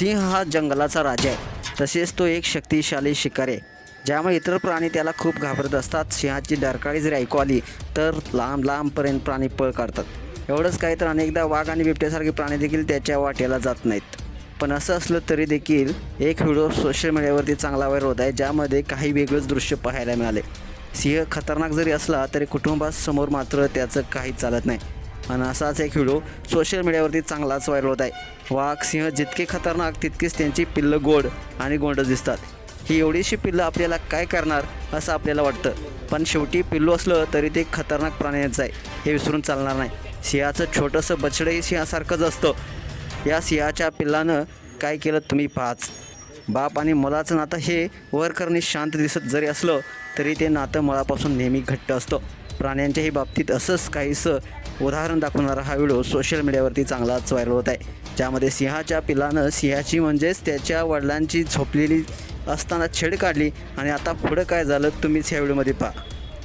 सिंह हा जंगलाचा राजा आहे. तसेच तो एक शक्तिशाली शिकारी आहे. ज्यामुळे इतर प्राणी त्याला खूप घाबरत असतात. सिंहाची डरकाळी जरी ऐकू आली तर लांब लांबपर्यंत प्राणी पळ काढतात. एवढंच काय तर अनेकदा वाघ आणि बिबट्यासारखे प्राणी देखील त्याच्या वाटेला जात नाहीत. पण असं असलं तरी देखील एक व्हिडिओ सोशल मीडियावरती चांगला व्हायरल होत आहे ज्यामध्ये काही वेगळंच दृश्य पाहायला मिळाले. सिंह खतरनाक जरी असला तरी कुटुंबासमोर मात्र त्याचं काही चालत नाही. आणि असाच एक व्हिडिओ सोशल मीडियावरती चांगलाच व्हायरल होत आहे. वाघ सिंह जितके खतरनाक तितकीच त्यांची पिल्लं गोड आणि गोंडच दिसतात. ही एवढीशी पिल्लं आपल्याला काय करणार असं आपल्याला वाटतं. पण शेवटी पिल्लू असलं तरी ते खतरनाक प्राण्यांचं आहे. हे विसरून चालणार नाही. सिंहाचं छोटंसं बछडंही सिंहासारखंच असतं. या सिंहाच्या पिल्लानं काय केलं तुम्ही पाहाच. बाप आणि मुलाचं नातं हे वर करणे शांत दिसत जरी असलं तरी ते नातं मळापासून नेहमी घट्ट असतं. प्राण्यांच्याही बाबतीत असंच काहीसं उदाहरण दाखवणारा हा व्हिडिओ सोशल मीडियावरती चांगलाच व्हायरल होत आहे. ज्यामध्ये सिंहाच्या पिल्लानं सिंहाची म्हणजेच त्याच्या वडिलांची झोपलेली असताना छेड काढली आणि आता पुढं काय झालं तुम्हीच ह्या व्हिडिओमध्ये पहा.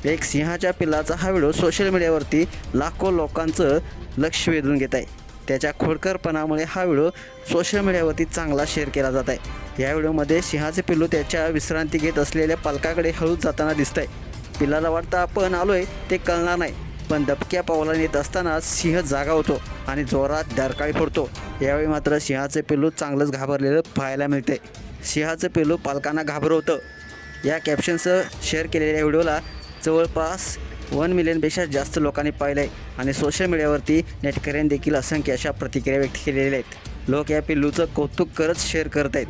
एक सिंहाच्या पिल्लाचा हा व्हिडिओ सोशल मीडियावरती लाखो लोकांचं लक्ष वेधून घेत आहे. त्याच्या खोडकरपणामुळे हा व्हिडिओ सोशल मीडियावरती चांगला शेअर केला जात आहे. या व्हिडिओमध्ये सिंहाचे पिल्लू त्याच्या विश्रांती घेत असलेल्या पालकाकडे हळूच जाताना दिसत आहे पिल्लाला वाटतं आपण आलोय ते कळणार नाही. पण दबक्या पावलाने येत असताना सिंह जागा होतो आणि जोरात डरकाळी फोडतो. यावेळी मात्र सिंहाचे पिल्लू चांगलंच घाबरलेलं पाहायला मिळते सिंहाचं पिल्लू पालकांना घाबरवतं. या कॅप्शनसह शेअर केलेल्या व्हिडिओला जवळपास वन मिलियनपेक्षा जास्त लोकांनी पाहिलं आहे आणि सोशल मीडियावरती नेटकऱ्यांनी देखील असंख्य अशा प्रतिक्रिया व्यक्त केलेल्या आहेत. लोक या पिल्लूचं कौतुक करत शेअर करत आहेत.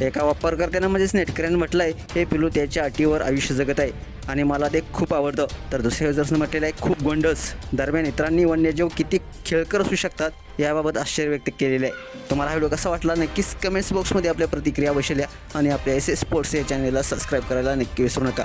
एका वापरकर्त्यानं म्हणजेच नेटकऱ्यानं म्हटलं आहे हे पिलू त्याच्या अटीवर आयुष्य जगत आहे आणि मला ते खूप आवडतं. तर दुसऱ्या युजर्सनं म्हटलेलं आहे खूप गोंडस. दरम्यान इतरांनी वन्यजीव किती खेळकर असू शकतात याबाबत आश्चर्य व्यक्त केलेलं आहे. तुम्हाला हा व्हिडिओ कसा वाटला? नक्कीच कमेंट्स बॉक्समध्ये आपल्या प्रतिक्रिया बसल्या आणि आपल्या एस एस स्पोर्ट्स या चॅनलला सबस्क्राईब करायला नक्की विसरू नका.